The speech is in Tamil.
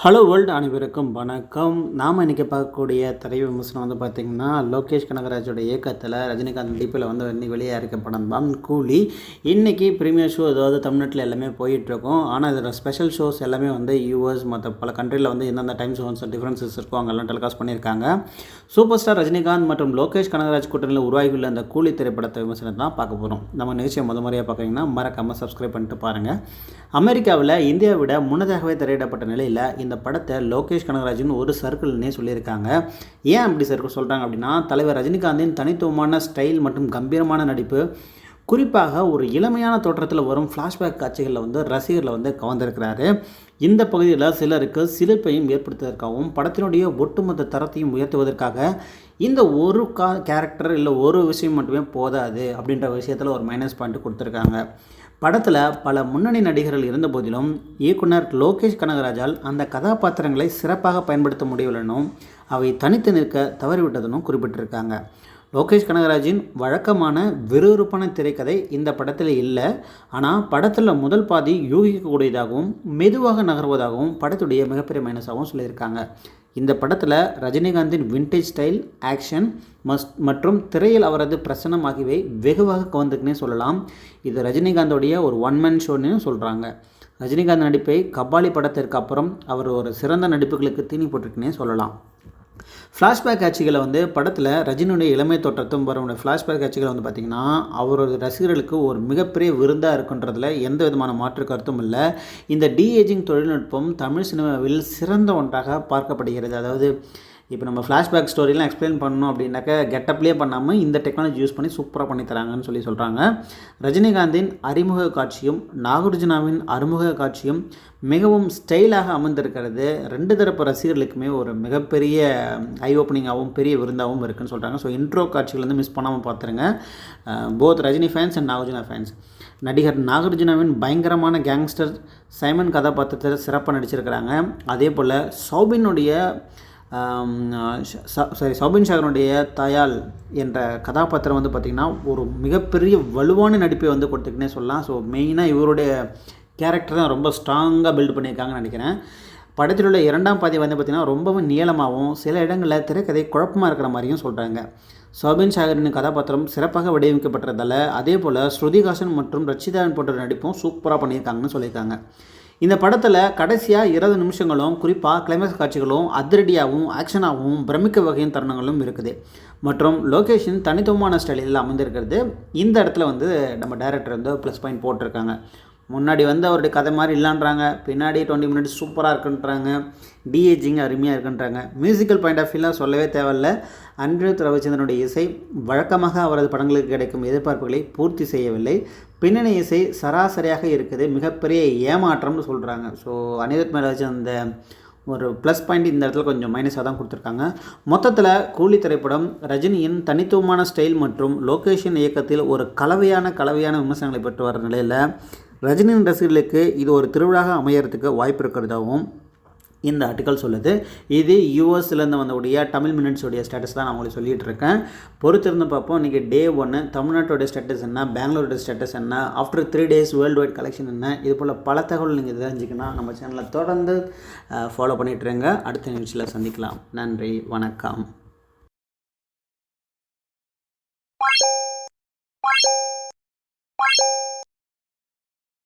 ஹலோ வேர்ல்டு அனைவருக்கும் வணக்கம். நாம் இன்றைக்கி பார்க்கக்கூடிய திரை விமர்சனம் வந்து பார்த்திங்கன்னா லோகேஷ் கனகராஜோட இயக்கத்தில் ரஜினிகாந்த் நடிப்பில் வந்து இன்னைக்கு வெளியாக இருக்க படம் தான் கூலி இன்றைக்கி ப்ரீமியர் ஷோ அதாவது தமிழ்நாட்டில் எல்லாமே போயிட்டுருக்கோம். ஆனால் இதில் ஸ்பெஷல் ஷோஸ் எல்லாமே வந்து யூஎஸ் மற்ற பல கண்ட்ரியில் வந்து எந்தெந்த டைம் ஜோன்ஸ் டிஃப்ரென்சஸ் இருக்கோ அங்கெல்லாம் டெலிகாஸ்ட் பண்ணியிருக்காங்க. சூப்பர் ஸ்டார் ரஜினிகாந்த் மற்றும் லோகேஷ் கனகராஜ் கூட்டணியில் உருவாகியுள்ள அந்த கூலி திரைப்படத்தை விமர்சனம் தான் பார்க்க போகிறோம் நம்ம நிகழ்ச்சியை முத முறையாக பார்க்குறீங்கன்னா மறக்காமல் சப்ஸ்கிரைப் பண்ணிட்டு பாருங்கள் அமெரிக்காவில் இந்தியாவை விட முன்னதாகவே திரையிடப்பட்ட நிலையில் இந்த படத்தை லோகேஷ் கனகராஜன் ஒரு சர்க்கிள்னே சொல்லியிருக்காங்க. ஏன் அப்படி சர்க்கிள் சொல்கிறாங்க அப்படின்னா தலைவர் ரஜினிகாந்தின் தனித்துவமான ஸ்டைல் மற்றும் கம்பீரமான நடிப்பு குறிப்பாக ஒரு இளமையான தோற்றத்தில் வரும் ஃப்ளாஷ்பேக் காட்சிகளில் வந்து ரசிகர்களை வந்து கவர்ந்திருக்கிறாரு. இந்த பகுதியில் சிலருக்கு சிலிர்ப்பையும் ஏற்படுத்துவதற்காகவும் படத்தினுடைய ஒட்டுமொத்த தரத்தையும் உயர்த்துவதற்காக இந்த ஒரு கா கேரக்டர் இல்லை ஒரு விஷயம் மட்டுமே போதாது அப்படின்ற விஷயத்தில் ஒரு மைனஸ் பாயிண்ட் கொடுத்துருக்காங்க. படத்தில் பல முன்னணி நடிகர்கள் இருந்த போதிலும் இயக்குனர் லோகேஷ் கனகராஜால் அந்த கதாபாத்திரங்களை சிறப்பாக பயன்படுத்த முடியவில்லைனும் அவை தனித்து நிற்க தவறிவிட்டதுன்னு குறிப்பிட்டிருக்காங்க. லோகேஷ் கனகராஜின் வழக்கமான விறுவிறுப்பான திரைக்கதை இந்த படத்தில் இல்லை. ஆனால் படத்தில் முதல் பாதி யூகிக்கக்கூடியதாகவும் மெதுவாக நகர்வதாகவும் படத்துடைய மிகப்பெரிய மைனஸாகவும் சொல்லியிருக்காங்க. இந்த படத்தில் ரஜினிகாந்தின் விண்டேஜ் ஸ்டைல் ஆக்ஷன் மஸ் மற்றும் திரையில் அவரது பிரசனம் ஆகியவை வெகுவாக கவர்ந்துக்குன்னே சொல்லலாம். இது ரஜினிகாந்தோடைய ஒரு ஒன் மேன் ஷோன்னு சொல்கிறாங்க ரஜினிகாந்த் நடிப்பை கபாலி படத்திற்கு அப்புறம் அவர் ஒரு சிறந்த நடிப்புகளுக்கு தீனி போட்டிருக்குன்னே சொல்லலாம். ஃப்ளாஷ்பேக் காட்சிகளை வந்து படத்தில் ரஜினியுடைய இளமை தோற்றத்தும் வரவுடைய ஃப்ளாஷ்பேக் காட்சிகளை வந்து பார்த்திங்கன்னா அவரது ரசிகர்களுக்கு ஒரு மிகப்பெரிய விருந்தாக இருக்குன்றதில் எந்த விதமான மாற்று கருத்தும் இல்லை. இந்த டிஏஜிங் தொழில்நுட்பம் தமிழ் சினிமாவில் சிறந்த ஒன்றாக பார்க்கப்படுகிறது. அதாவது இப்போ நம்ம ஃப்ளாஷ்பேக் ஸ்டோரிலாம் எக்ஸ்பிளைன் பண்ணணும் அப்படின்னாக்க கெட்டப்லேயே பண்ணாமல் இந்த டெக்னாலஜி யூஸ் பண்ணி சூப்பராக பண்ணி தராங்கன்னு சொல்லி சொல்கிறாங்க ரஜினிகாந்தின் அறிமுக காட்சியும் நாகார்ஜுனாவின் அறிமுக காட்சியும் மிகவும் ஸ்டைலாக அமைந்திருக்கிறது ரெண்டு தரப்பு ரசிகர்களுக்குமே ஒரு மிகப்பெரிய ஐ ஓப்பனிங்காகவும் பெரிய விருந்தாகவும் இருக்குன்னு சொல்கிறாங்க ஸோ இன்ட்ரோ காட்சிகள் வந்து மிஸ் பண்ணாமல் பார்த்துருங்க both Rajini fans and Nagarjuna fans நடிகர் நாகார்ஜுனாவின் பயங்கரமான கேங்ஸ்டர் சைமன் கதாபாத்திரத்தில் சிறப்பாக நடிச்சிருக்கிறாங்க. அதே போல் சௌபினுடைய சாரி சௌபின் சாகருடைய தயால் என்ற கதாபாத்திரம் வந்து பார்த்திங்கன்னா ஒரு மிகப்பெரிய வலுவான நடிப்பை வந்து கொடுத்துக்கினே சொல்லலாம். ஸோ மெயினாக இவருடைய கேரக்டர் தான் ரொம்ப ஸ்ட்ராங்காக பில்ட் பண்ணியிருக்காங்கன்னு நினைக்கிறேன். படத்தில் உள்ள இரண்டாம் பாதி வந்து பார்த்திங்கன்னா ரொம்பவும் நீளமாகவும் சில இடங்களில் திரைக்கதை குழப்பமாக இருக்கிற மாதிரியும் சொல்கிறாங்க சோபின் சாகரின் கதாபாத்திரம் சிறப்பாக வடிவமைக்கப்பட்டதால் அதே போல் ஸ்ருதிகாசன் மற்றும் ரச்சிதாவின் போன்ற நடிப்பும் சூப்பராக பண்ணியிருக்காங்கன்னு சொல்லியிருக்காங்க. இந்த படத்தில் கடைசியாக இருபது நிமிஷங்களும் குறிப்பாக கிளைமேக்ஸ் காட்சிகளும் அதிரடியாகவும் ஆக்ஷனாகவும் பிரமிக்க வகையின் தருணங்களும் இருக்குது. மற்றும் லொக்கேஷன் தனித்துவமான ஸ்டைலில் அமைந்திருக்கிறது. இந்த இடத்துல வந்து நம்ம டைரக்டர் வந்து ப்ளஸ் பாயிண்ட் போட்டிருக்காங்க. முன்னாடி வந்து அவருடைய கதை மாதிரி இல்லைன்றாங்க. பின்னாடி டுவெண்ட்டி மினிட்ஸ் சூப்பராக இருக்குன்றாங்க. டிஏஜிங் அருமையாக இருக்குன்றாங்க. மியூசிக்கல் பாயிண்ட் ஆஃப் வியூலாம் சொல்லவே தேவையில்ல. அன்றித் ரவிச்சந்திரனுடைய இசை வழக்கமாக அவரது படங்களுக்கு கிடைக்கும் எதிர்பார்ப்புகளை பூர்த்தி செய்யவில்லை. பின்னணி இசை சராசரியாக இருக்குது. மிகப்பெரிய ஏமாற்றம்னு சொல்கிறாங்க ஸோ அனிருத் மேலே வச்சு அந்த ஒரு ப்ளஸ் பாயிண்ட் இந்த இடத்துல கொஞ்சம் மைனஸாக தான் கொடுத்துருக்காங்க. மொத்தத்தில் கூலி திரைப்படம் ரஜினியின் தனித்துவமான ஸ்டைல் மற்றும் லொக்கேஷன் இயக்கத்தில் ஒரு கலவையான கலவையான விமர்சனங்களை பெற்று வர நிலையில் ரஜினியின் ரசிகர்களுக்கு இது ஒரு திருவிழாக அமையறதுக்கு வாய்ப்பு இருக்கிறதாகவும் இந்த ஆர்டிக்கல் சொல்லுது. இது யூஎஸ்லேருந்து வந்தவுடைய தமிழ் மினிட்ஸோடைய ஸ்டேட்டஸ் தான் நான் உங்களுக்கு சொல்லிகிட்டு இருக்கேன் பொறுத்திருந்து பார்ப்போம். இன்றைக்கி டே ஒன்று தமிழ்நாட்டோடைய ஸ்டேட்டஸ் என்ன பெங்களூரோட ஸ்டேட்டஸ் என்ன after three days world wide collection என்ன இது போல் பல தகவல் நீங்கள் தெரிஞ்சுக்கணும் நம்ம சேனலை தொடர்ந்து ஃபாலோ பண்ணிகிட்ருங்க அடுத்த நிகழ்ச்சியில் சந்திக்கலாம். நன்றி வணக்கம்.